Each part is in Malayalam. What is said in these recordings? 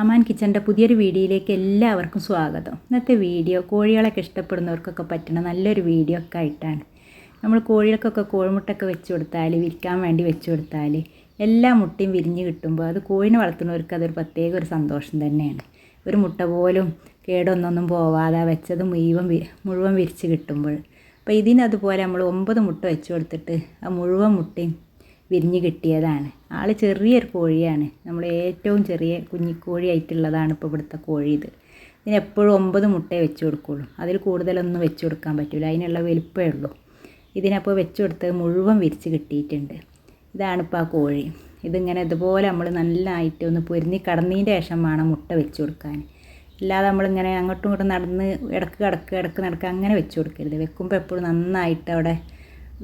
അമാൻ കിച്ചന്റെ പുതിയൊരു വീഡിയോയിലേക്ക് എല്ലാവർക്കും സ്വാഗതം. ഇന്നത്തെ വീഡിയോ കോഴികളൊക്കെ ഇഷ്ടപ്പെടുന്നവർക്കൊക്കെ പറ്റണ നല്ലൊരു വീഡിയോ ഒക്കെ ആയിട്ടാണ്. നമ്മൾ കോഴികൾക്കൊക്കെ കോഴിമുട്ടൊക്കെ വെച്ച് കൊടുത്താൽ വിൽക്കാൻ വേണ്ടി വെച്ച് കൊടുത്താൽ എല്ലാ മുട്ടയും വിരിഞ്ഞ് കിട്ടുമ്പോൾ അത് കോഴിനെ വളർത്തുന്നവർക്ക് അതൊരു പ്രത്യേക ഒരു സന്തോഷം തന്നെയാണ്. ഒരു മുട്ട പോലും കേടൊന്നൊന്നും പോവാതെ വെച്ചത് മുഴുവൻ മുഴുവൻ വിരിച്ച് കിട്ടുമ്പോൾ. അപ്പോൾ ഇതിനതുപോലെ നമ്മൾ ഒമ്പത് മുട്ട വെച്ച് കൊടുത്തിട്ട് ആ മുഴുവൻ മുട്ടയും വിരിഞ്ഞ് കിട്ടിയതാണ്. ആൾ ചെറിയൊരു കോഴിയാണ്. നമ്മൾ ഏറ്റവും ചെറിയ കുഞ്ഞിക്കോഴി ആയിട്ടുള്ളതാണ് ഇപ്പോൾ ഇവിടുത്തെ കോഴി ഇത്. ഇതിന് എപ്പോഴും ഒമ്പത് മുട്ടയെ വെച്ച് കൊടുക്കുള്ളൂ. അതിൽ കൂടുതലൊന്നും വെച്ച് കൊടുക്കാൻ പറ്റില്ല അതിനുള്ള വലിപ്പമേ ഉള്ളൂ. ഇതിനപ്പോൾ വെച്ച് കൊടുത്തത് മുഴുവൻ വിരിച്ച് കിട്ടിയിട്ടുണ്ട്. ഇതാണിപ്പോൾ ആ കോഴി. ഇതിങ്ങനെ ഇതുപോലെ നമ്മൾ നല്ലതായിട്ട് ഒന്ന് പൊരിഞ്ഞ് കടന്നതിന്റെ ശേഷം വേണം മുട്ട വെച്ച് കൊടുക്കാൻ. അല്ലാതെ നമ്മളിങ്ങനെ അങ്ങോട്ടും ഇങ്ങോട്ടും നടന്ന് ഇടയ്ക്ക് കിടക്ക് ഇടയ്ക്ക് നടക്കുക അങ്ങനെ വെച്ച് കൊടുക്കരുത്. വെക്കുമ്പോൾ എപ്പോഴും നന്നായിട്ട് അവിടെ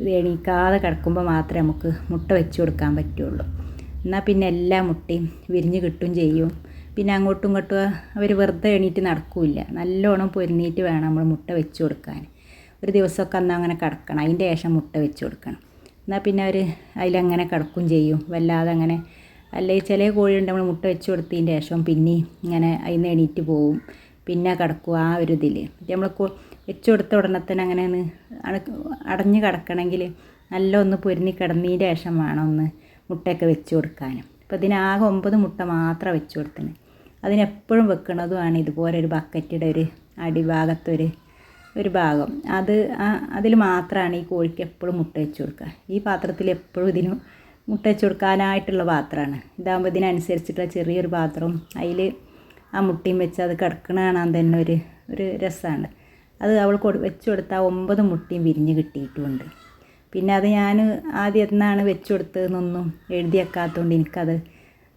എണീക്കാതെ കിടക്കുമ്പോൾ മാത്രമേ നമുക്ക് മുട്ട വെച്ച് കൊടുക്കാൻ പറ്റുള്ളൂ. എന്നാൽ പിന്നെ എല്ലാ മുട്ടയും വിരിഞ്ഞ് കിട്ടും ചെയ്യും. പിന്നെ അങ്ങോട്ടും ഇങ്ങോട്ടും അവർ വെറുതെ എണീറ്റ് നടക്കില്ല. നല്ലോണം പൊരിഞ്ഞിട്ട് വേണം നമ്മൾ മുട്ട വെച്ച് കൊടുക്കാൻ. ഒരു ദിവസമൊക്കെ അന്ന് അങ്ങനെ കിടക്കണം. അതിന്റെ ശേഷം മുട്ട വെച്ച് കൊടുക്കണം. എന്നാൽ പിന്നെ അവർ അതിലങ്ങനെ കിടക്കും ചെയ്യും. വല്ലാതെ അങ്ങനെ അല്ലെങ്കിൽ ചില കോഴിയുണ്ട് നമ്മൾ മുട്ട വെച്ച് കൊടുത്തതിന്റെ ശേഷം പിന്നെ ഇങ്ങനെ അതിൽ നിന്ന് എണീറ്റ് പോവും. പിന്നെ കിടക്കും ആ ഒരു ഇതിൽ നമ്മൾ വെച്ച് കൊടുത്ത ഉടനെ തന്നെ അങ്ങനെ ഒന്ന് അടഞ്ഞ് കിടക്കണമെങ്കിൽ നല്ല ഒന്ന് പൊരിഞ്ഞ് കിടന്നതിന്റെ ശേഷം വേണം ഒന്ന് മുട്ടയൊക്കെ വെച്ച് കൊടുക്കാനും. അപ്പോൾ ഇതിനാകെ ഒമ്പത് മുട്ട മാത്രം വെച്ച് കൊടുത്തിന് അതിനെപ്പോഴും വെക്കണതുമാണ് ഇതുപോലെ ഒരു ബക്കറ്റിയുടെ ഒരു അടിഭാഗത്തൊരു ഒരു ഭാഗം. അത് അതിൽ മാത്രമാണ് ഈ കോഴിക്ക് എപ്പോഴും മുട്ട വെച്ച് കൊടുക്കുക. ഈ പാത്രത്തിൽ എപ്പോഴും ഇതിന് മുട്ട വെച്ച് കൊടുക്കാനായിട്ടുള്ള പാത്രമാണ്. ഇതാകുമ്പോൾ ഇതിനനുസരിച്ചിട്ടുള്ള ചെറിയൊരു പാത്രവും അതിൽ ആ മുട്ടയും വെച്ച് അത് കിടക്കണ കാണാൻ തന്നെ ഒരു ഒരു രസമാണ്. അത് അവൾ കൊടു വെച്ച് കൊടുത്താൽ ഒമ്പത് മുട്ടിയും വിരിഞ്ഞ് കിട്ടിയിട്ടുമുണ്ട് പിന്നെ അത് ഞാൻ ആദ്യം എന്നാണ് വെച്ച് കൊടുത്തതെന്നൊന്നും എഴുതിയേക്കാത്തതുകൊണ്ട് എനിക്കത്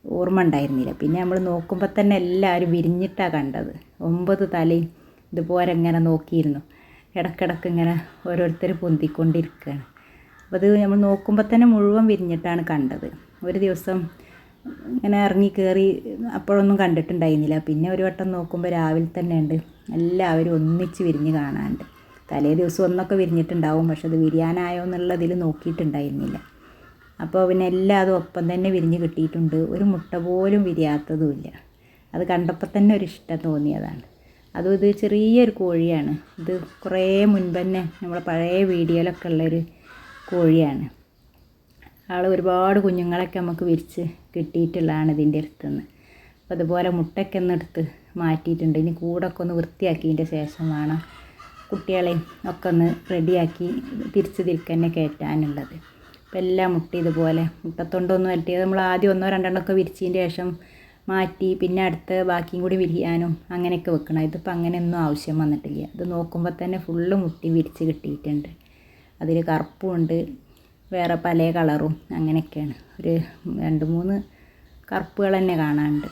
ഓർമ്മ ഉണ്ടായിരുന്നില്ല. പിന്നെ നമ്മൾ നോക്കുമ്പോൾ തന്നെ എല്ലാവരും വിരിഞ്ഞിട്ടാണ് കണ്ടത്. ഒമ്പത് തലയും ഇതുപോലെ ഇങ്ങനെ നോക്കിയിരുന്നു. ഇടക്കിടക്ക് ഇങ്ങനെ ഓരോരുത്തർ പൊന്തിക്കൊണ്ടിരിക്കുകയാണ്. അപ്പോൾ അത് നമ്മൾ നോക്കുമ്പോൾ തന്നെ മുഴുവൻ വിരിഞ്ഞിട്ടാണ് കണ്ടത്. ഒരു ദിവസം ഇങ്ങനെ ഇറങ്ങി കയറി അപ്പോഴൊന്നും കണ്ടിട്ടുണ്ടായിരുന്നില്ല. പിന്നെ ഒരു വട്ടം നോക്കുമ്പോൾ രാവിലെ തന്നെ ഉണ്ട്. എല്ലാവരും ഒന്നിച്ച് വിരിഞ്ഞ് കാണാണ്ട് തലേ ദിവസം ഒന്നൊക്കെ വിരിഞ്ഞിട്ടുണ്ടാവും പക്ഷെ അത് വിരിയാനായോ എന്നുള്ളതിൽ നോക്കിയിട്ടുണ്ടായിരുന്നില്ല. അപ്പോൾ പിന്നെ എല്ലാതും ഒപ്പം തന്നെ വിരിഞ്ഞ് കിട്ടിയിട്ടുണ്ട്. ഒരു മുട്ട പോലും വിരിയാത്തതുമില്ല. അത് കണ്ടപ്പോൾ തന്നെ ഒരു ഇഷ്ടം തോന്നിയതാണ്. അതും ഇത് ചെറിയൊരു കോഴിയാണ്. ഇത് കുറേ മുൻപ് തന്നെ നമ്മളെ പഴയ വീഡിയോയിലൊക്കെ ഉള്ളൊരു കോഴിയാണ്. ആൾ ഒരുപാട് കുഞ്ഞുങ്ങളൊക്കെ നമുക്ക് വിരിച്ച് കിട്ടിയിട്ടുള്ളതാണ് ഇതിന്റെ അടുത്തുനിന്ന്. അപ്പോൾ അതുപോലെ മുട്ടയൊക്കെ ഒന്ന് എടുത്ത് മാറ്റിയിട്ടുണ്ട്. ഇനി കൂടൊക്കെ ഒന്ന് വൃത്തിയാക്കിയതിന്റെ ശേഷം വേണം കുട്ടികളെയും ഒക്കെ ഒന്ന് റെഡിയാക്കി തിരിച്ച് തിരിക്കന്നെ കയറ്റാനുള്ളത്. അപ്പോൾ എല്ലാം മുട്ട ഇതുപോലെ മുട്ടത്തൊണ്ടൊന്നും വരട്ടിയത് നമ്മൾ ആദ്യം ഒന്നോ രണ്ടെണ്ണമൊക്കെ വിരിച്ചതിന് ശേഷം മാറ്റി പിന്നെ അടുത്ത് ബാക്കിയും കൂടി വിരിയാനും അങ്ങനെയൊക്കെ വെക്കണം. ഇതിപ്പോൾ അങ്ങനെയൊന്നും ആവശ്യം വന്നിട്ടില്ല. ഇത് നോക്കുമ്പോൾ തന്നെ ഫുള്ള് മുട്ടി വിരിച്ച് കിട്ടിയിട്ടുണ്ട്. അതിൽ കറുപ്പുമുണ്ട് വേറെ പല കളറും അങ്ങനെയൊക്കെയാണ്. ഒരു രണ്ട് മൂന്ന് കറുപ്പുകൾ തന്നെ കാണാനുണ്ട്.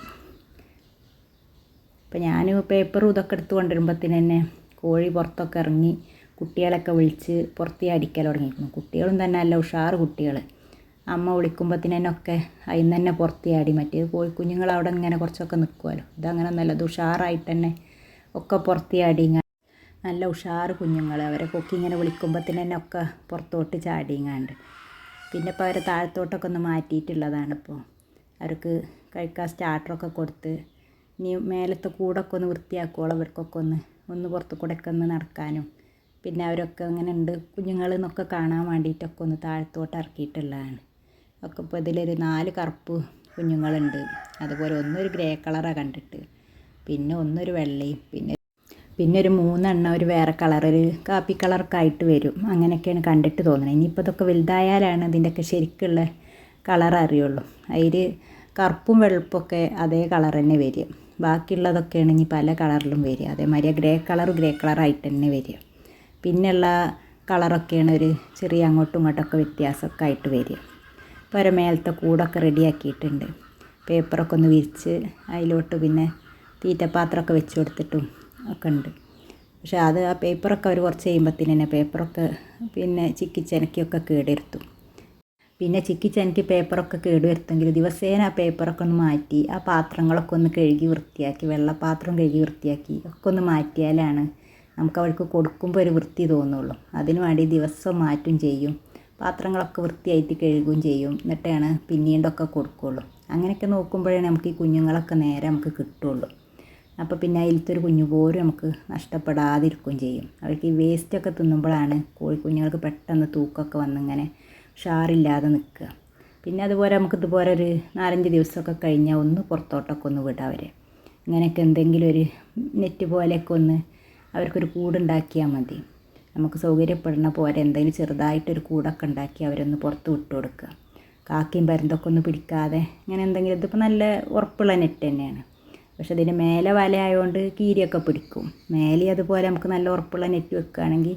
ഇപ്പം ഞാൻ പേപ്പറും ഇതൊക്കെ എടുത്ത് കൊണ്ടുവരുമ്പോഴത്തേന് തന്നെ കോഴി പുറത്തൊക്കെ ഇറങ്ങി കുട്ടികളൊക്കെ വിളിച്ച് പുറത്തേ അടിക്കൽ തുടങ്ങിയിരുന്നു കുട്ടികളും തന്നെ നല്ല ഉഷാറ് കുട്ടികൾ അമ്മ ഒക്കെ അതിൽ തന്നെ പുറത്തേ ആടി മറ്റേത് കോഴിക്കുഞ്ഞുങ്ങൾ അവിടെ ഇങ്ങനെ കുറച്ചൊക്കെ നിൽക്കുമല്ലോ ഇതങ്ങനെ നല്ല ഉഷാറായിട്ട് തന്നെ ഒക്കെ പുറത്തേ ആടി നല്ല ഉഷാറ് കുഞ്ഞുങ്ങൾ അവരെ കൊക്കി ഇങ്ങനെ വിളിക്കുമ്പോൾ തന്നെ ഒക്കെ പുറത്തോട്ട് ചാടിയങ്ങാണ്ട് പിന്നെ ഇപ്പോൾ അവരെ താഴത്തോട്ടൊക്കെ ഒന്ന് മാറ്റിയിട്ടുള്ളതാണ് ഇപ്പോൾ അവർക്ക് കഴിക്കാൻ സ്റ്റാർട്ടറൊക്കെ കൊടുത്ത് ഇനി മേലത്തെ കൂടൊക്കെ ഒന്ന് വൃത്തിയാക്കുവോളം അവർക്കൊക്കെ ഒന്ന് ഒന്ന് പുറത്ത് കൂടെയൊക്കെ ഒന്ന് നടക്കാനും. പിന്നെ അവരൊക്കെ അങ്ങനെ ഉണ്ട്. കുഞ്ഞുങ്ങൾ എന്നൊക്കെ കാണാൻ വേണ്ടിയിട്ടൊക്കെ ഒന്ന് താഴത്തോട്ട് ഇറക്കിയിട്ടുള്ളതാണ്. ഒക്കെ ഇപ്പോൾ ഇതിലൊരു നാല് കറുപ്പ് കുഞ്ഞുങ്ങളുണ്ട്. അതുപോലെ ഒന്നൊരു ഗ്രേ കളറാണ് കണ്ടിട്ട്. പിന്നെ ഒന്നൊരു വെള്ളയും പിന്നെ പിന്നെ ഒരു മൂന്നെണ്ണം ഒരു വേറെ കളർ ഒരു കാപ്പി കളറൊക്കെ ആയിട്ട് വരും. അങ്ങനെയൊക്കെയാണ് കണ്ടിട്ട് തോന്നുന്നത് ഇനിയിപ്പോൾ ഇതൊക്കെ വലുതായാലാണ് ഇതിന്റെയൊക്കെ ശരിക്കുള്ള കളർ അറിയുള്ളൂ. അതിൽ കറുപ്പും വെളുപ്പൊക്കെ അതേ കളർ തന്നെ വരിക. ബാക്കിയുള്ളതൊക്കെയാണ് ഇനി പല കളറിലും വരിക. അതേമാതിരി ഗ്രേ കളർ ഗ്രേ കളറായിട്ട് തന്നെ വരിക. പിന്നെയുള്ള കളറൊക്കെയാണ് ഒരു ചെറിയ അങ്ങോട്ടും ഇങ്ങോട്ടൊക്കെ വ്യത്യാസമൊക്കെ ആയിട്ട് വരിക. ഇപ്പോൾ ഒരു മേലത്തെ കൂടൊക്കെ റെഡിയാക്കിയിട്ടുണ്ട് പേപ്പറൊക്കെ ഒന്ന് വിരിച്ച് അതിലോട്ട് പിന്നെ തീറ്റപ്പാത്രമൊക്കെ വെച്ച് കൊടുത്തിട്ടും ഒക്കെ ഉണ്ട് പക്ഷേ അത് ആ പേപ്പറൊക്കെ അവർ കുറച്ച് കഴിയുമ്പോഴത്തേന് തന്നെ പേപ്പറൊക്കെ പിന്നെ ചിക്കിച്ചനക്കിയൊക്കെ കേടുവരുത്തും. പിന്നെ ചിക്കിച്ചനക്കി പേപ്പറൊക്കെ കേടുവരുത്തെങ്കിൽ ദിവസേന ആ പേപ്പറൊക്കെ ഒന്ന് മാറ്റി ആ പാത്രങ്ങളൊക്കെ ഒന്ന് കഴുകി വൃത്തിയാക്കി വെള്ളപ്പാത്രം കഴുകി വൃത്തിയാക്കി ഒക്കെ ഒന്ന് മാറ്റിയാലാണ് നമുക്ക് അവർക്ക് കൊടുക്കുമ്പോൾ ഒരു വൃത്തി തോന്നുള്ളൂ. അതിന് വേണ്ടി ദിവസം മാറ്റും ചെയ്യും പാത്രങ്ങളൊക്കെ വൃത്തിയായിട്ട് കഴുകുകയും ചെയ്യും എന്നിട്ടാണ് പിന്നീടൊക്കെ കൊടുക്കുള്ളൂ. അങ്ങനെയൊക്കെ നോക്കുമ്പോഴേ നമുക്ക് ഈ കുഞ്ഞുങ്ങളൊക്കെ നേരെ നമുക്ക് കിട്ടുള്ളൂ. അപ്പോൾ പിന്നെ അതിലത്തെ ഒരു കുഞ്ഞു പോലും നമുക്ക് നഷ്ടപ്പെടാതിരിക്കുകയും ചെയ്യും. അവർക്ക് ഈ വേസ്റ്റൊക്കെ തിന്നുമ്പോഴാണ് കോഴിക്കുഞ്ഞുങ്ങൾക്ക് പെട്ടെന്ന് തൂക്കമൊക്കെ വന്നിങ്ങനെ ഷാറില്ലാതെ നിൽക്കുക. പിന്നെ അതുപോലെ നമുക്ക് ഇതുപോലെ ഒരു നാലഞ്ച് ദിവസമൊക്കെ കഴിഞ്ഞാൽ ഒന്ന് പുറത്തോട്ടൊക്കെ ഒന്ന് വിടാം അവരെ. ഇങ്ങനെയൊക്കെ എന്തെങ്കിലും ഒരു നെറ്റ് പോലെയൊക്കെ ഒന്ന് അവർക്കൊരു കൂടുണ്ടാക്കിയാൽ മതി. നമുക്ക് സൗകര്യപ്പെടുന്ന പോലെ എന്തെങ്കിലും ചെറുതായിട്ടൊരു കൂടൊക്കെ ഉണ്ടാക്കി അവരൊന്ന് പുറത്ത് വിട്ടു കൊടുക്കുക. കാക്കയും പരുന്തൊക്കെ ഒന്ന് പിടിക്കാതെ ഇങ്ങനെ എന്തെങ്കിലും ഇതിപ്പോൾ നല്ല ഉറപ്പുള്ള നെറ്റ് തന്നെയാണ്. പക്ഷെ ഇതിന് മേലെ വല ആയതുകൊണ്ട് കീരിയൊക്കെ പിടിക്കും. മേലെ അതുപോലെ നമുക്ക് നല്ല ഉറപ്പുള്ള നെറ്റ് വെക്കുകയാണെങ്കിൽ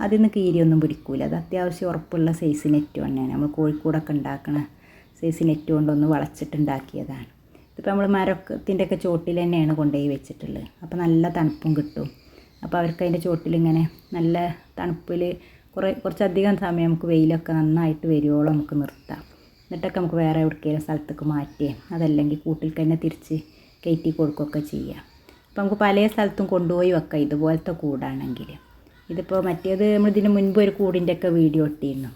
അതിൽ നിന്ന് കീരിയൊന്നും പിടിക്കില്ല അത് അത്യാവശ്യം ഉറപ്പുള്ള സൈസ് നെറ്റ് തന്നെയാണ്. നമ്മൾ കോഴിക്കൂടൊക്കെ ഉണ്ടാക്കണ സൈസ് നെറ്റ് കൊണ്ടൊന്ന് വളച്ചിട്ടുണ്ടാക്കിയതാണ് ഇതിപ്പോൾ നമ്മൾ മരത്തിന്റെ ഒക്കെ ചോട്ടിൽ തന്നെയാണ് കൊണ്ടുപോയി വെച്ചിട്ടുള്ളത്. അപ്പോൾ നല്ല തണുപ്പും കിട്ടും. അപ്പോൾ അവർക്ക് അതിന്റെ ചോട്ടിലിങ്ങനെ നല്ല തണുപ്പിൽ കുറേ കുറച്ചധികം സമയം നമുക്ക് വെയിലൊക്കെ നന്നായിട്ട് വരുവോളം നമുക്ക് നിർത്താം. എന്നിട്ടൊക്കെ നമുക്ക് വേറെ എവിടേക്കെങ്കിലും സ്ഥലത്തേക്ക് മാറ്റിയേ. അതല്ലെങ്കിൽ കൂട്ടിൽ തന്നെ തിരിച്ച് കയറ്റി കൊടുക്കുകയൊക്കെ ചെയ്യാം. അപ്പോൾ നമുക്ക് പല സ്ഥലത്തും കൊണ്ടുപോയി വെക്കാം ഇതുപോലത്തെ കൂടാണെങ്കിൽ. ഇതിപ്പോൾ മറ്റേത് നമ്മൾ ഇതിന് മുൻപ് ഒരു കൂടിന്റെ ഒക്കെ വീഡിയോ ഇട്ടിരുന്നു.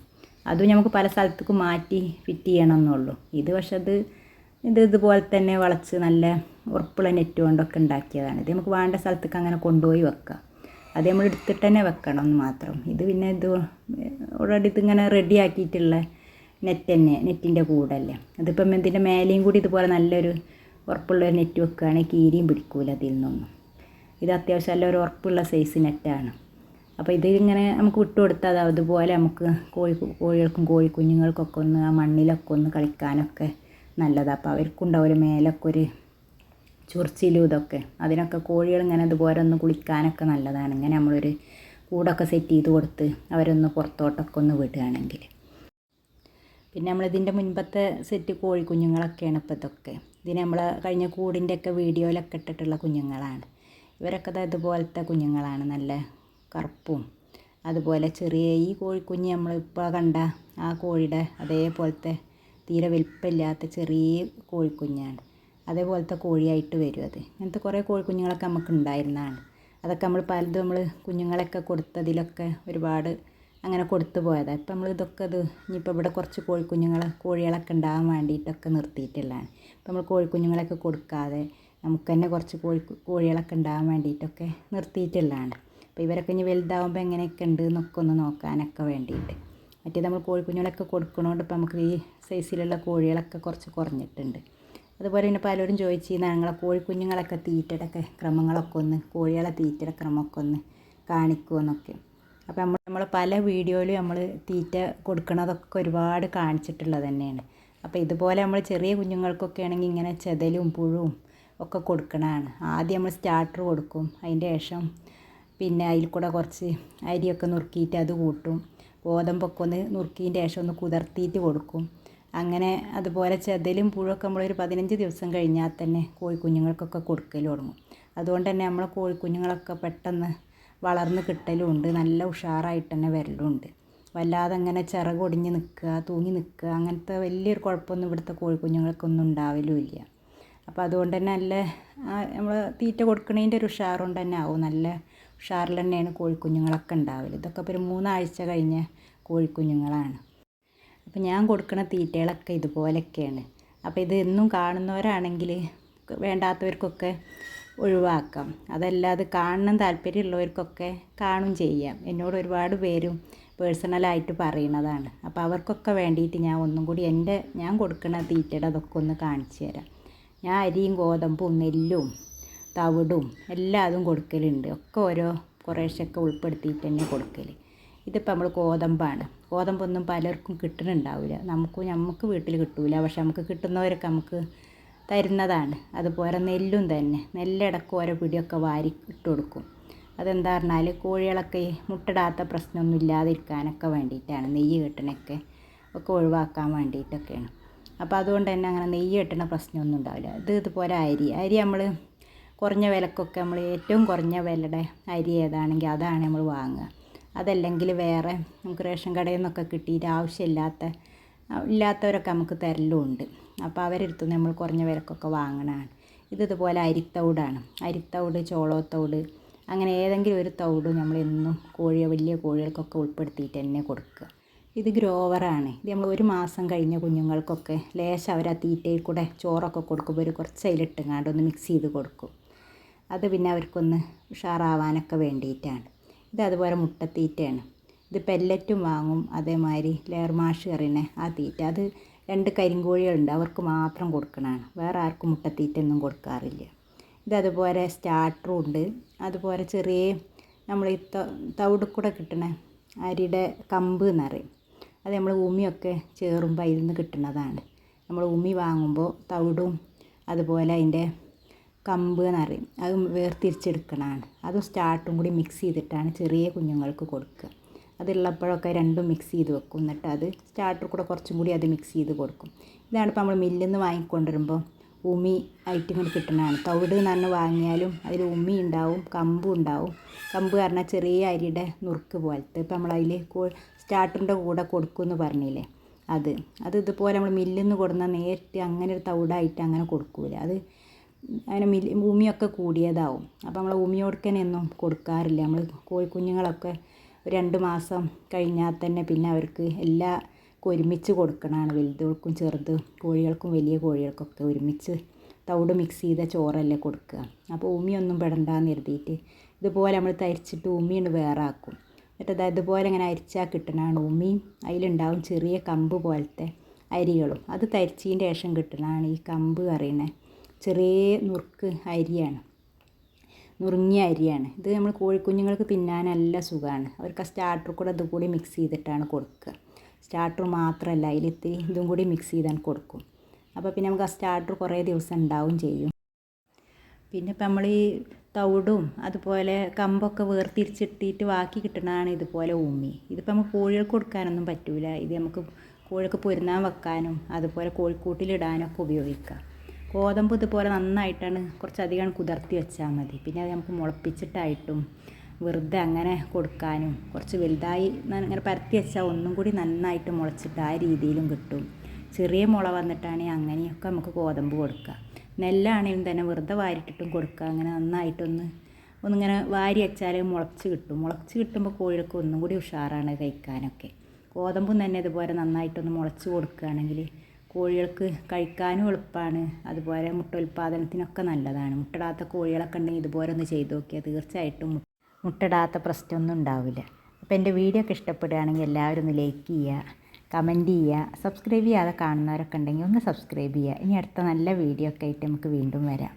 അതും നമുക്ക് പല സ്ഥലത്തേക്ക് മാറ്റി ഫിറ്റ് ചെയ്യണം എന്നുള്ളൂ. ഇത് പക്ഷെ അത് ഇത് ഇതുപോലെ തന്നെ വളച്ച് നല്ല ഉറപ്പുള്ള നെറ്റ് കൊണ്ടൊക്കെ ഉണ്ടാക്കിയതാണ്. ഇത് നമുക്ക് വേണ്ട സ്ഥലത്തേക്ക് അങ്ങനെ കൊണ്ടുപോയി വെക്കാം. അത് നമ്മൾ എടുത്തിട്ട് തന്നെ വെക്കണം എന്ന് മാത്രം. ഇത് പിന്നെ ഇത് ഓൾറെഡി ഇതിങ്ങനെ റെഡി ആക്കിയിട്ടുള്ള നെറ്റ് തന്നെ നെറ്റിന്റെ കൂടല്ലേ. അതിപ്പം ഇതിന്റെ മേലെയും കൂടി ഇതുപോലെ നല്ലൊരു ഉറപ്പുള്ള നെറ്റ് വെക്കുകയാണെങ്കിൽ കീരിയും പിടിക്കൂല അതിൽ നിന്നൊന്നും. ഇത് അത്യാവശ്യം നല്ല ഒരു ഉറപ്പുള്ള സൈസ് നെറ്റാണ് അപ്പോൾ ഇത് ഇങ്ങനെ നമുക്ക് വിട്ടു കൊടുത്താൽ അത് അതുപോലെ നമുക്ക് കോഴി കോഴികൾക്കും കോഴി കുഞ്ഞുങ്ങൾക്കൊക്കെ ഒന്ന് ആ മണ്ണിലൊക്കെ ഒന്ന് കളിക്കാനൊക്കെ നല്ലതാണ് അപ്പോൾ അവർക്കുണ്ടാവും മേലൊക്കെ ഒരു ചൊറിച്ചിലും ഇതൊക്കെ. അതിനൊക്കെ കോഴികൾ ഇങ്ങനെ ഇതുപോലെ ഒന്ന് കുളിക്കാനൊക്കെ നല്ലതാണ്. ഇങ്ങനെ നമ്മളൊരു കൂടൊക്കെ സെറ്റ് ചെയ്ത് കൊടുത്ത് അവരൊന്ന് പുറത്തോട്ടൊക്കെ ഒന്ന് വിടുകയാണെങ്കിൽ. പിന്നെ നമ്മളിതിന്റെ മുൻപത്തെ സെറ്റ് കോഴി കുഞ്ഞുങ്ങളൊക്കെയാണ് ഇപ്പോൾ ഇതൊക്കെ. ഇതിന് നമ്മൾ കഴിഞ്ഞ കൂടിന്റെയൊക്കെ വീഡിയോയിലൊക്കെ ഇട്ടിട്ടുള്ള കുഞ്ഞുങ്ങളാണ്. ഇവരൊക്കെ ഇതുപോലത്തെ കുഞ്ഞുങ്ങളാണ്. നല്ല കറുപ്പും അതുപോലെ ചെറിയ ഈ കോഴിക്കുഞ്ഞ് നമ്മളിപ്പോൾ കണ്ട ആ കോഴിയുടെ അതേപോലത്തെ തീരെ വലിപ്പമില്ലാത്ത ചെറിയ കോഴിക്കുഞ്ഞാണ്. അതേപോലത്തെ കോഴിയായിട്ട് വരും അത്. ഇങ്ങനത്തെ കുറേ കോഴിക്കുഞ്ഞുങ്ങളൊക്കെ നമുക്ക് ഉണ്ടായിരുന്നതാണ്. അതൊക്കെ നമ്മൾ പലതും നമ്മൾ കുഞ്ഞുങ്ങളൊക്കെ കൊടുത്തതിലൊക്കെ ഒരുപാട് അങ്ങനെ കൊടുത്തു പോയതാണ് ഇപ്പം നമ്മൾ ഇതൊക്കെ ഇത് ഇനിയിപ്പോൾ ഇവിടെ കുറച്ച് കോഴിക്കുഞ്ഞുങ്ങൾ കോഴികളൊക്കെ ഉണ്ടാകാൻ വേണ്ടിയിട്ടൊക്കെ നിർത്തിയിട്ടുള്ളതാണ്. ഇപ്പം നമ്മൾ കോഴിക്കുഞ്ഞുങ്ങളൊക്കെ കൊടുക്കാതെ നമുക്ക് തന്നെ കുറച്ച് കോഴി കോഴികളൊക്കെ ഉണ്ടാകാൻ വേണ്ടിയിട്ടൊക്കെ നിർത്തിയിട്ടുള്ളതാണ്. അപ്പോൾ ഇവരൊക്കെ ഇനി വലുതാവുമ്പോൾ എങ്ങനെയൊക്കെ ഉണ്ട് എന്നൊക്കെ ഒന്ന് നോക്കാനൊക്കെ വേണ്ടിയിട്ട്. മറ്റേ നമ്മൾ കോഴിക്കുഞ്ഞുങ്ങളൊക്കെ കൊടുക്കണോണ്ട് ഇപ്പം നമുക്ക് ഈ സൈസിലുള്ള കോഴികളൊക്കെ കുറച്ച് കുറഞ്ഞിട്ടുണ്ട്. അതുപോലെ തന്നെ പലരും ചോദിച്ചിരുന്ന ഞങ്ങളെ കോഴിക്കുഞ്ഞുങ്ങളൊക്കെ തീറ്റയുടെ ക്രമങ്ങളൊക്കെ ഒന്ന് കോഴികളെ തീറ്റയുടെ ക്രമമൊക്കെ ഒന്ന് കാണിക്കുമെന്നൊക്കെ അപ്പോൾ നമ്മൾ നമ്മൾ പല വീഡിയോയിലും നമ്മൾ തീറ്റ കൊടുക്കണതൊക്കെ ഒരുപാട് കാണിച്ചിട്ടുള്ളത് തന്നെയാണ്. അപ്പോൾ ഇതുപോലെ നമ്മൾ ചെറിയ കുഞ്ഞുങ്ങൾക്കൊക്കെ ആണെങ്കിൽ ഇങ്ങനെ ചെതലും പുഴുവും ഒക്കെ കൊടുക്കണതാണ്. ആദ്യം നമ്മൾ സ്റ്റാർട്ടർ കൊടുക്കും. അതിന്റെ ശേഷം പിന്നെ അതിൽ കൂടെ കുറച്ച് അരിയൊക്കെ നുറുക്കിയിട്ട് അത് കൂട്ടും. ഗോതമ്പൊക്കെ ഒന്ന് നുറുക്കിയതിന്റെ ശേഷം ഒന്ന് കുതിർത്തിയിട്ട് കൊടുക്കും. അങ്ങനെ അതുപോലെ ചെതലും പുഴുവൊക്കെ നമ്മളൊരു പതിനഞ്ച് ദിവസം കഴിഞ്ഞാൽ തന്നെ കോഴിക്കുഞ്ഞുങ്ങൾക്കൊക്കെ കൊടുക്കൽ തുടങ്ങും. അതുകൊണ്ട് തന്നെ നമ്മളെ കോഴിക്കുഞ്ഞുങ്ങളൊക്കെ പെട്ടെന്ന് വളർന്ന് കിട്ടലും ഉണ്ട് നല്ല ഉഷാറായിട്ട് തന്നെ വരലുമുണ്ട് വല്ലാതെ അങ്ങനെ ചിറകൊടിഞ്ഞ് നിൽക്കുക തൂങ്ങി നിൽക്കുക അങ്ങനത്തെ വലിയൊരു കുഴപ്പമൊന്നും ഇവിടുത്തെ കോഴിക്കുഞ്ഞുങ്ങൾക്കൊന്നും ഉണ്ടാവലുമില്ല. അപ്പോൾ അതുകൊണ്ട് തന്നെ നല്ല നമ്മൾ തീറ്റ കൊടുക്കണതിന്റെ ഒരു ഉഷാർ കൊണ്ട് തന്നെ ആവും. നല്ല ഉഷാറിൽ തന്നെയാണ് കോഴിക്കുഞ്ഞുങ്ങളൊക്കെ ഉണ്ടാവൽ. ഇതൊക്കെ ഇപ്പോൾ ഒരു മൂന്നാഴ്ച കഴിഞ്ഞ കോഴിക്കുഞ്ഞുങ്ങളാണ്. അപ്പോൾ ഞാൻ കൊടുക്കുന്ന തീറ്റകളൊക്കെ ഇതുപോലെയൊക്കെയാണ്. അപ്പോൾ ഇത് എന്നും കാണുന്നവരാണെങ്കിൽ വേണ്ടാത്തവർക്കൊക്കെ ഒഴിവാക്കാം. അതല്ലാതെ കാണണം താല്പര്യമുള്ളവർക്കൊക്കെ കാണും ചെയ്യാം. എന്നോട് ഒരുപാട് പേരും പേഴ്സണലായിട്ട് പറയണതാണ് അപ്പോൾ അവർക്കൊക്കെ വേണ്ടിയിട്ട് ഞാൻ ഒന്നും കൂടി എന്റെ ഞാൻ കൊടുക്കുന്ന തീറ്റയുടെ അതൊക്കെ ഒന്ന് കാണിച്ചു തരാം. ഞാൻ അരിയും ഗോതമ്പും നെല്ലും തവിടും എല്ലാതും കൊടുക്കലുണ്ട്. ഒക്കെ ഓരോ കുറേശ്ശൊക്കെ ഉൾപ്പെടുത്തിയിട്ട് തന്നെ കൊടുക്കൽ ഇതിപ്പോൾ നമ്മൾ ഗോതമ്പാണ്. ഗോതമ്പൊന്നും പലർക്കും കിട്ടുന്നുണ്ടാവില്ല നമുക്ക് നമുക്ക് വീട്ടിൽ കിട്ടൂല. പക്ഷെ നമുക്ക് കിട്ടുന്നവരൊക്കെ നമുക്ക് തരുന്നതാണ്. അതുപോലെ നെല്ലും തന്നെ. നെല്ലിടക്ക് ഓരോ പിടിയൊക്കെ വാരി ഇട്ട് കൊടുക്കും. അതെന്താ പറഞ്ഞാൽ കോഴികളൊക്കെ മുട്ടിടാത്ത പ്രശ്നമൊന്നും ഇല്ലാതിരിക്കാനൊക്കെ വേണ്ടിയിട്ടാണ്. നെയ്യ് കെട്ടണൊക്കെ ഒക്കെ ഒഴിവാക്കാൻ വേണ്ടിയിട്ടൊക്കെയാണ്. അപ്പോൾ അതുകൊണ്ട് തന്നെ അങ്ങനെ നെയ്യ് കെട്ടണ പ്രശ്നമൊന്നും ഉണ്ടാവില്ല. ഇത് ഇതുപോലെ അരി. അരി നമ്മൾ കുറഞ്ഞ വിലക്കൊക്കെ നമ്മൾ ഏറ്റവും കുറഞ്ഞ വിലയുടെ അരി ഏതാണെങ്കിൽ അതാണ് നമ്മൾ വാങ്ങുക. അതല്ലെങ്കിൽ വേറെ നമുക്ക് റേഷൻ കടയിൽ നിന്നൊക്കെ കിട്ടിയിട്ട് ആവശ്യമില്ലാത്ത ഇല്ലാത്തവരൊക്കെ നമുക്ക് തരലുമുണ്ട് അപ്പോൾ അവരെടുത്ത് നമ്മൾ കുറഞ്ഞ വിലക്കൊക്കെ വാങ്ങണതാണ്. ഇത് ഇതുപോലെ അരിത്തവിടാണ് അരിത്തവിട് ചോളത്തവിട് അങ്ങനെ ഏതെങ്കിലും ഒരു തൗട് നമ്മൾ എന്നും കോഴിയെ വലിയ കോഴികൾക്കൊക്കെ ഉൾപ്പെടുത്തിയിട്ട് തന്നെ കൊടുക്കുക. ഇത് ഗ്രോവറാണ്. ഇത് നമ്മൾ ഒരു മാസം കഴിഞ്ഞ കുഞ്ഞുങ്ങൾക്കൊക്കെ ലേശം അവർ ആ തീറ്റയിൽ കൂടെ ചോറൊക്കെ കൊടുക്കുമ്പോൾ ഒരു കുറച്ച് അതിലിട്ടുങ്ങാണ്ട് ഒന്ന് മിക്സ് ചെയ്ത് കൊടുക്കും. അത് പിന്നെ അവർക്കൊന്ന് ഉഷാറാവാനൊക്കെ വേണ്ടിയിട്ടാണ്. ഇത് അതുപോലെ മുട്ടത്തീറ്റയാണ്. ഇത് പെല്ലറ്റും വാങ്ങും. അതേമാതിരി ലെയർ മാഷ് കറിനെ ആ തീറ്റ. അത് രണ്ട് കരിങ്കോഴികളുണ്ട്. അവർക്ക് മാത്രം കൊടുക്കണതാണ്. വേറെ ആർക്കും മുട്ടത്തീറ്റൊന്നും കൊടുക്കാറില്ല. ഇതതുപോലെ സ്റ്റാർട്ടറും ഉണ്ട്. അതുപോലെ ചെറിയ നമ്മൾ ഈ തവിട് കൂടെ കിട്ടണ അരിയുടെ കമ്പ് എന്ന് പറയും. അത് നമ്മൾ ഉമിയൊക്കെ ചേറുമ്പോൾ അതിൽ നിന്ന് കിട്ടുന്നതാണ് നമ്മൾ ഉമി വാങ്ങുമ്പോൾ തവിടും അതുപോലെ അതിന്റെ കമ്പ് എന്ന് പറയും. അത് വേർതിരിച്ചെടുക്കണതാണ്. അതും സ്റ്റാർട്ടും കൂടി മിക്സ് ചെയ്തിട്ടാണ് ചെറിയ കുഞ്ഞുങ്ങൾക്ക് കൊടുക്കുക. അതുള്ളപ്പോഴൊക്കെ രണ്ടും മിക്സ് ചെയ്ത് വെക്കും. എന്നിട്ട് അത് സ്റ്റാർട്ടർ കൂടെ കുറച്ചും കൂടി അത് മിക്സ് ചെയ്ത് കൊടുക്കും. ഇതാണ് ഇപ്പോൾ നമ്മൾ മില്ലിൽ നിന്ന് വാങ്ങിക്കൊണ്ടുവരുമ്പോൾ ഉമി ഇങ്ങനെ കിട്ടുന്നതാണ്. തവിട് നന്നെ വാങ്ങിയാലും അതിൽ ഉമി ഉണ്ടാവും കമ്പും ഉണ്ടാവും. കമ്പ് പറഞ്ഞാൽ ചെറിയ അരിയുടെ നുറുക്ക് പോലത്തെ. ഇപ്പം നമ്മളതിൽ കോ സ്റ്റാർട്ടറിന്റെ കൂടെ കൊടുക്കുമെന്ന് പറഞ്ഞില്ലേ? അത്. അത് ഇതുപോലെ നമ്മൾ മില്ലിൽ നിന്ന് കൊടുന്ന നേരിട്ട് അങ്ങനെ ഒരു തവിടായിട്ട് അങ്ങനെ കൊടുക്കൂല. അത് അങ്ങനെ മില്ലി ഉമിയൊക്കെ കൂടിയതാവും. അപ്പോൾ നമ്മൾ ഉമി കൊടുക്കാനൊന്നും കൊടുക്കാറില്ല. നമ്മൾ കോഴിക്കുഞ്ഞുങ്ങളൊക്കെ രണ്ട് മാസം കഴിഞ്ഞാൽ തന്നെ പിന്നെ അവർക്ക് എല്ലാ ഒരുമിച്ച് കൊടുക്കണതാണ് വലുതുകൾക്കും ചെറുത് കോഴികൾക്കും വലിയ കോഴികൾക്കൊക്കെ ഒരുമിച്ച് തവിട് മിക്സ് ചെയ്ത ചോറല്ലേ കൊടുക്കുക. അപ്പോൾ ഉമിയൊന്നും പെടണ്ടെന്ന് കരുതിയിട്ട് ഇതുപോലെ നമ്മൾ തരിച്ചിട്ട് ഉമിയാണ് വേറെ ആക്കും എന്നിട്ട് അത് ഇതുപോലെ ഇങ്ങനെ അരിച്ചാൽ കിട്ടണതാണ് ഉമിയും അതിലുണ്ടാവും ചെറിയ കമ്പ് പോലത്തെ അരികളും. അത് തരിച്ചതിന്റെ ശേഷം കിട്ടണതാണ് ഈ കമ്പ് അറിയണേ ചെറിയ നുറുക്ക് അരിയാണ്. നുറുങ്ങിയ അരിയാണ്. ഇത് നമ്മൾ കോഴിക്കുഞ്ഞുങ്ങൾക്ക് തിന്നാൻ നല്ല സുഖമാണ് അവർക്ക് ആ സ്റ്റാർട്ടർ കൂടെ അതുകൂടി മിക്സ് ചെയ്തിട്ടാണ് കൊടുക്കുക. സ്റ്റാർട്ടർ മാത്രമല്ല അതിൽ ഇത്തിരി ഇതും കൂടി മിക്സ് ചെയ്താണ് കൊടുക്കും. അപ്പോൾ പിന്നെ നമുക്ക് ആ സ്റ്റാർട്ടർ കുറേ ദിവസം ഉണ്ടാവും ചെയ്യും. പിന്നെ ഇപ്പം നമ്മൾ ഈ തവിടും അതുപോലെ കമ്പൊക്കെ വേർതിരിച്ചിട്ടിട്ട് ബാക്കി കിട്ടുന്നതാണ് ഇതുപോലെ ഉമ്മി ഇതിപ്പോൾ നമുക്ക് കോഴികൾക്ക് കൊടുക്കാനൊന്നും പറ്റില്ല ഇത് നമുക്ക് കോഴിക്ക് പൊരുന്നാൻ വെക്കാനും അതുപോലെ കോഴിക്കൂട്ടിലിടാനൊക്കെ ഉപയോഗിക്കാം. ഗോതമ്പ് ഇതുപോലെ നന്നായിട്ടാണ് കുറച്ചധികം കുതിർത്തി വെച്ചാൽ മതി. പിന്നെ അത് നമുക്ക് മുളപ്പിച്ചിട്ടായിട്ടും വെറുതെ അങ്ങനെ കൊടുക്കാനും കുറച്ച് വലുതായി അങ്ങനെ പരത്തി വെച്ചാൽ ഒന്നും കൂടി നന്നായിട്ട് മുളച്ചിട്ട് ആ രീതിയിലും കിട്ടും. ചെറിയ മുള വന്നിട്ടാണെങ്കിൽ അങ്ങനെയൊക്കെ നമുക്ക് ഗോതമ്പ് കൊടുക്കുക നെല്ലാണെങ്കിലും തന്നെ വെറുതെ വാരിട്ടിട്ടും കൊടുക്കുക അങ്ങനെ നന്നായിട്ടൊന്ന് ഒന്നിങ്ങനെ വാരി വെച്ചാൽ മുളച്ച് കിട്ടും. മുളച്ച് കിട്ടുമ്പോൾ കോഴികൾക്ക് ഒന്നും കൂടി ഉഷാറാണ് കഴിക്കാനൊക്കെ. ഗോതമ്പും തന്നെ ഇതുപോലെ നന്നായിട്ടൊന്ന് മുളച്ച് കൊടുക്കുകയാണെങ്കിൽ കോഴികൾക്ക് കഴിക്കാനും എളുപ്പമാണ് അതുപോലെ മുട്ട ഉൽപ്പാദനത്തിനൊക്കെ നല്ലതാണ്. മുട്ടടാത്ത കോഴികളൊക്കെ ഉണ്ടെങ്കിൽ ഇതുപോലെ ഒന്ന് ചെയ്ത് നോക്കിയാൽ തീർച്ചയായിട്ടും മുട്ടടാത്ത പ്രശ്നമൊന്നും ഉണ്ടാവില്ല. അപ്പോൾ എന്റെ വീഡിയോ ഒക്കെ ഇഷ്ടപ്പെടുകയാണെങ്കിൽ എല്ലാവരും ഒന്ന് ലൈക്ക് ചെയ്യുക കമന്റ് ചെയ്യുക സബ്സ്ക്രൈബ് ചെയ്യാതെ കാണുന്നവരൊക്കെ ഉണ്ടെങ്കിൽ ഒന്ന് സബ്സ്ക്രൈബ് ചെയ്യുക. ഇനി അടുത്ത നല്ല വീഡിയോ ഒക്കെ ആയിട്ട് നമുക്ക് വീണ്ടും വരാം.